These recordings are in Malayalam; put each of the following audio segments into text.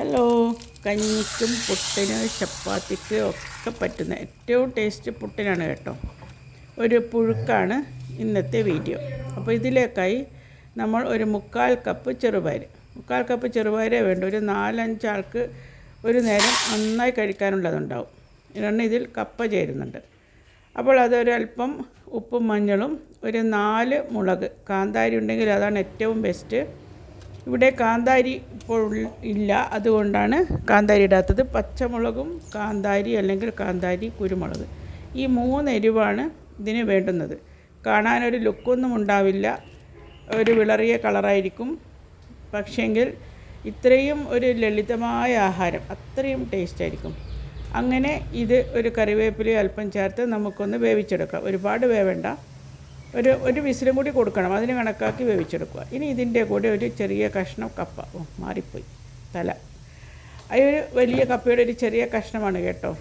ഹലോ. കഞ്ഞിക്കും പുട്ടിന് ചപ്പാത്തിക്ക് ഒക്കെ പറ്റുന്ന ഏറ്റവും ടേസ്റ്റ് പുട്ടിനാണ് കേട്ടോ. ഒരു പുഴുക്കാണ് ഇന്നത്തെ വീഡിയോ. അപ്പോൾ ഇതിലേക്കായി നമ്മൾ ഒരു മുക്കാൽ കപ്പ് ചെറുപയർ. മുക്കാൽ കപ്പ് ചെറുപയരേ വേണ്ട. ഒരു നാലഞ്ചാൾക്ക് ഒരു നേരം നന്നായി കഴിക്കാനുള്ളതുണ്ടാവും. കാരണം ഇതിൽ കപ്പ ചേരുന്നുണ്ട്. അപ്പോൾ അതൊരു അല്പം ഉപ്പും മഞ്ഞളും ഒരു നാല് മുളക്. കാന്താരി ഉണ്ടെങ്കിൽ അതാണ് ഏറ്റവും ബെസ്റ്റ് ഇവിടെ കാന്താരി ഇപ്പോൾ ഇല്ല. അതുകൊണ്ടാണ് കാന്താരി ഇടാത്തത്. പച്ചമുളകും കാന്താരി അല്ലെങ്കിൽ കാന്താരി കുരുമുളക്. ഈ മൂന്ന് എരിവാണ് ഇതിന് വേണ്ടുന്നത്. കാണാനൊരു ലുക്കൊന്നും ഉണ്ടാവില്ല. ഒരു വിളറിയ കളറായിരിക്കും. പക്ഷേങ്കിൽ ഇത്രയും ഒരു ലളിതമായ ആഹാരം അത്രയും ടേസ്റ്റ് ആയിരിക്കും. അങ്ങനെ ഇത് ഒരു കറിവേപ്പില അല്പം ചേർത്ത് നമുക്കൊന്ന് വേവിച്ചെടുക്കാം. ഒരുപാട് വേവേണ്ട. ഒരു ഒരു വിസിലും കൂടി കൊടുക്കണം. അതിന് കണക്കാക്കി വേവിച്ചെടുക്കുക. ഇനി ഇതിന്റെ കൂടെ ഒരു ചെറിയ കഷ്ണം കപ്പ. ഓ മാറിപ്പോയി. തല. അതൊരു വലിയ കപ്പയുടെ ഒരു ചെറിയ കഷ്ണമാണ് കേട്ടോ.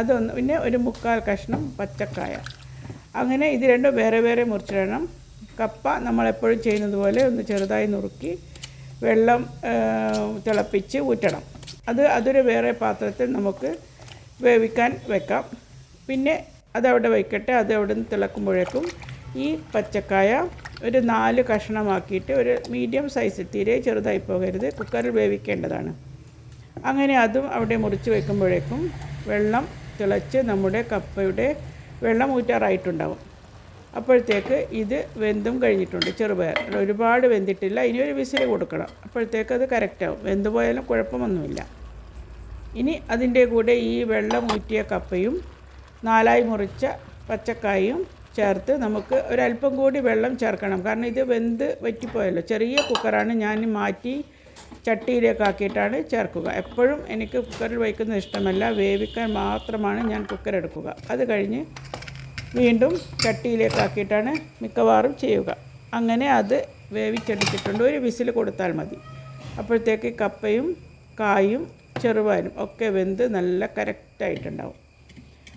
അതൊന്ന് പിന്നെ ഒരു മുക്കാൽ കഷ്ണം പച്ചക്കായ. അങ്ങനെ ഇത് രണ്ടും വേറെ വേറെ മുറിച്ചിടണം. കപ്പ നമ്മളെപ്പോഴും ചെയ്യുന്നത് പോലെ ഒന്ന് ചെറുതായി നുറുക്കി വെള്ളം തിളപ്പിച്ച് ഊറ്റണം. അത് അതൊരു വേറെ പാത്രത്തിൽ നമുക്ക് വേവിക്കാൻ വെക്കാം. പിന്നെ അതവിടെ വയ്ക്കട്ടെ. അത് അവിടെ നിന്ന് തിളക്കുമ്പോഴേക്കും ഈ പച്ചക്കായ ഒരു നാല് കഷ്ണമാക്കിയിട്ട് ഒരു മീഡിയം സൈസ് തീരെ ചെറുതായി പോകരുത്. കുക്കറിൽ വേവിക്കേണ്ടതാണ്. അങ്ങനെ അതും അവിടെ മുറിച്ച് വെക്കുമ്പോഴേക്കും വെള്ളം തിളച്ച് നമ്മുടെ കപ്പയുടെ വെള്ളം ഊറ്റാറായിട്ടുണ്ടാവും. അപ്പോഴത്തേക്ക് ഇത് വെന്തും കഴിഞ്ഞിട്ടുണ്ട്. ചെറുപയർ. ഒരുപാട് വെന്തിട്ടില്ല. ഇനി ഒരു വിസിൽ കൊടുക്കണം. അപ്പോഴത്തേക്ക് അത് കറക്റ്റാവും. വെന്ത് പോയാലും കുഴപ്പമൊന്നുമില്ല. ഇനി അതിന്റെ കൂടെ ഈ വെള്ളം ഊറ്റിയ കപ്പയും നാലായി മുറിച്ച പച്ചക്കായും ചേർത്ത് നമുക്ക് ഒരല്പം കൂടി വെള്ളം ചേർക്കണം. കാരണം ഇത് വെന്ത് വറ്റിപ്പോയല്ലോ. ചെറിയ കുക്കറാണ് ഞാൻ മാറ്റി ചട്ടിയിലേക്ക് ആക്കിയിട്ടാണ് ചേർക്കുക. എപ്പോഴും എനിക്ക് കുക്കറിൽ വയ്ക്കുന്നത് ഇഷ്ടമല്ല. വേവിക്കാൻ മാത്രമാണ് ഞാൻ കുക്കർ എടുക്കുക. അത് കഴിഞ്ഞ് വീണ്ടും ചട്ടിയിലേക്ക് ആക്കിയിട്ടാണ് മിക്കവാറും ചെയ്യുക. അങ്ങനെ അത് വേവിച്ചെടുത്തിട്ടുണ്ട്. ഒരു വിസിൽ കൊടുത്താൽ മതി. അപ്പോഴത്തേക്ക് കപ്പയും കായും ചെറുവാനും ഒക്കെ വെന്ത് നല്ല കറക്റ്റായിട്ടുണ്ടാവും.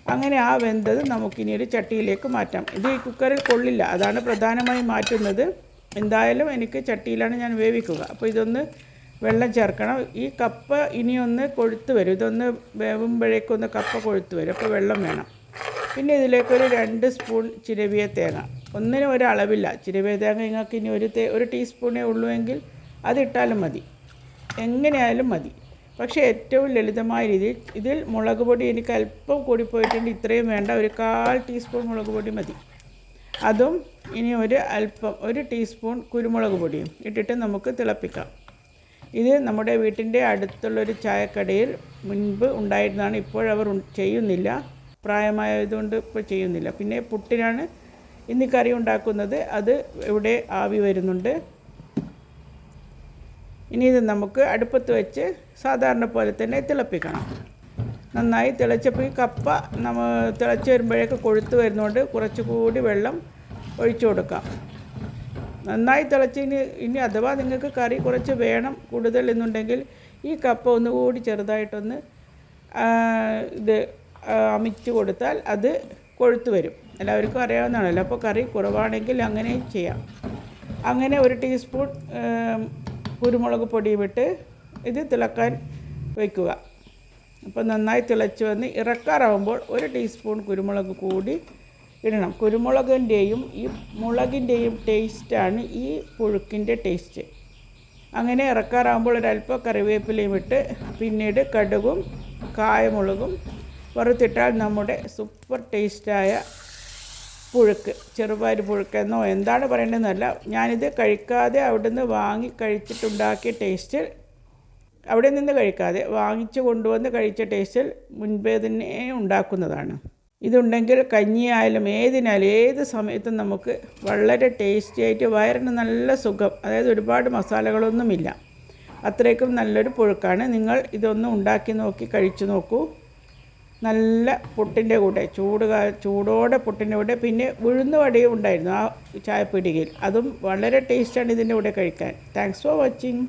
അങ്ങനെ ആ വെന്തത് നമുക്കിനി ഒരു ചട്ടിയിലേക്ക് മാറ്റാം. ഇത് ഈ കുക്കറിൽ കൊള്ളില്ല. അതാണ് പ്രധാനമായും മാറ്റുന്നത്. എന്തായാലും എനിക്ക് ചട്ടിയിലാണ് ഞാൻ വേവിക്കുക. അപ്പോൾ ഇതൊന്ന് വെള്ളം ചേർക്കണം. ഈ കപ്പ ഇനിയൊന്ന് കൊഴുത്ത് വരും. ഇതൊന്ന് വേവുമ്പോഴേക്കൊന്ന് കപ്പ കൊഴുത്ത് വരും. അപ്പോൾ വെള്ളം വേണം. പിന്നെ ഇതിലേക്കൊരു രണ്ട് സ്പൂൺ ചിരവിയ തേങ്ങ. ഒന്നിനും ഒരളവില്ല. ചിരവിയ തേങ്ങ നിങ്ങൾക്ക് ഇനി ഒരു തേ ഒരു ടീസ്പൂണേ ഉള്ളൂ എങ്കിൽ അതിട്ടാലും മതി. എങ്ങനെയായാലും മതി. പക്ഷേ ഏറ്റവും ലളിതമായ രീതിയിൽ ഇതിൽ മുളക് പൊടി എനിക്ക് അല്പം കൂടിപ്പോയിട്ടുണ്ട് ഇത്രയും വേണ്ട. ഒരു കാൽ ടീസ്പൂൺ മുളക് പൊടി മതി. അതും ഇനി ഒരു അല്പം ഒരു ടീസ്പൂൺ കുരുമുളക് പൊടിയും ഇട്ടിട്ട് നമുക്ക് തിളപ്പിക്കാം. ഇത് നമ്മുടെ വീട്ടിന്റെ അടുത്തുള്ളൊരു ചായക്കടയിൽ മുൻപ് ഉണ്ടായിരുന്നതാണ് ഇപ്പോഴവർ ചെയ്യുന്നില്ല. പ്രായമായതുകൊണ്ട് ഇപ്പോൾ ചെയ്യുന്നില്ല. പിന്നെ പുട്ടിനാണ് ഇന്ന് കറി ഉണ്ടാക്കുന്നത്. അത് ഇവിടെ ആവി വരുന്നുണ്ട്. ഇനി ഇത് നമുക്ക് അടുപ്പത്ത് വെച്ച് സാധാരണ പോലെ തന്നെ തിളപ്പിക്കണം. നന്നായി തിളച്ചപ്പോൾ ഈ കപ്പ നമ്മൾ തിളച്ച് വരുമ്പോഴേക്ക് കൊഴുത്ത് വരുന്നതുകൊണ്ട് കുറച്ചുകൂടി വെള്ളം ഒഴിച്ചു കൊടുക്കാം. നന്നായി തിളച്ച് ഇനി ഇനി അഥവാ നിങ്ങൾക്ക് കറി കുറച്ച് വേണം കൂടുതൽ എന്നുണ്ടെങ്കിൽ ഈ കപ്പ ഒന്നുകൂടി ചെറുതായിട്ടൊന്ന് ഇത് അമിച്ച് കൊടുത്താൽ അത് കൊഴുത്ത് വരും. എല്ലാവർക്കും അറിയാവുന്നതാണല്ലോ. അപ്പോൾ കറി കുറവാണെങ്കിൽ അങ്ങനെ ചെയ്യാം. അങ്ങനെ ഒരു ടീസ്പൂൺ കുരുമുളക് പൊടി വിട്ട് ഇത് തിളക്കാൻ വയ്ക്കുക അപ്പോൾ നന്നായി തിളച്ച് വന്ന് ഇറക്കാറാവുമ്പോൾ ഒരു ടീസ്പൂൺ കുരുമുളക് കൂടി ഇടണം. കുരുമുളകിന്റെയും ഈ മുളകിന്റെയും ടേസ്റ്റാണ് ഈ പുഴുക്കിന്റെ ടേസ്റ്റ്. അങ്ങനെ ഇറക്കാറാകുമ്പോൾ ഒരല്പം കറിവേപ്പിലയും ഇട്ട് പിന്നീട് കടുകും കായമുളകും വറുത്തിട്ടാൽ നമ്മുടെ സൂപ്പർ ടേസ്റ്റായ പുഴുക്ക് ചെറുപയർ പുഴുക്കെന്നോ എന്താണ് പറയേണ്ടതെന്നല്ല. ഞാനിത് കഴിക്കാതെ അവിടുന്ന് വാങ്ങി കഴിച്ചിട്ടുണ്ടാക്കിയ ടേസ്റ്റ് അവിടെ നിന്ന് കഴിക്കാതെ വാങ്ങിച്ചു കൊണ്ടുവന്ന് കഴിച്ച ടേസ്റ്റിൽ മുൻപേ തന്നെ ഉണ്ടാക്കുന്നതാണ്. ഇതുണ്ടെങ്കിൽ കഞ്ഞിയായാലും ഏതിനായാലും ഏത് സമയത്തും നമുക്ക് വളരെ ടേസ്റ്റി ആയിട്ട് വയറിന് നല്ല സുഖം അതായത് ഒരുപാട് മസാലകളൊന്നുമില്ല. അത്രയ്ക്കും നല്ലൊരു പുഴുക്കാണ്. നിങ്ങൾ ഇതൊന്ന് ഉണ്ടാക്കി നോക്കി കഴിച്ചു നോക്കൂ. നല്ല പുട്ടിന്റെ കൂടെ ചൂട് ചൂടോടെ പുട്ടിന്റെ കൂടെ പിന്നെ ഉഴുന്ന് വടയും ഉണ്ടായിരുന്നു ആ ചായപ്പീടികയിൽ അതും വളരെ ടേസ്റ്റാണ് ഇതിന്റെ കൂടെ കഴിക്കാൻ. Thanks for watching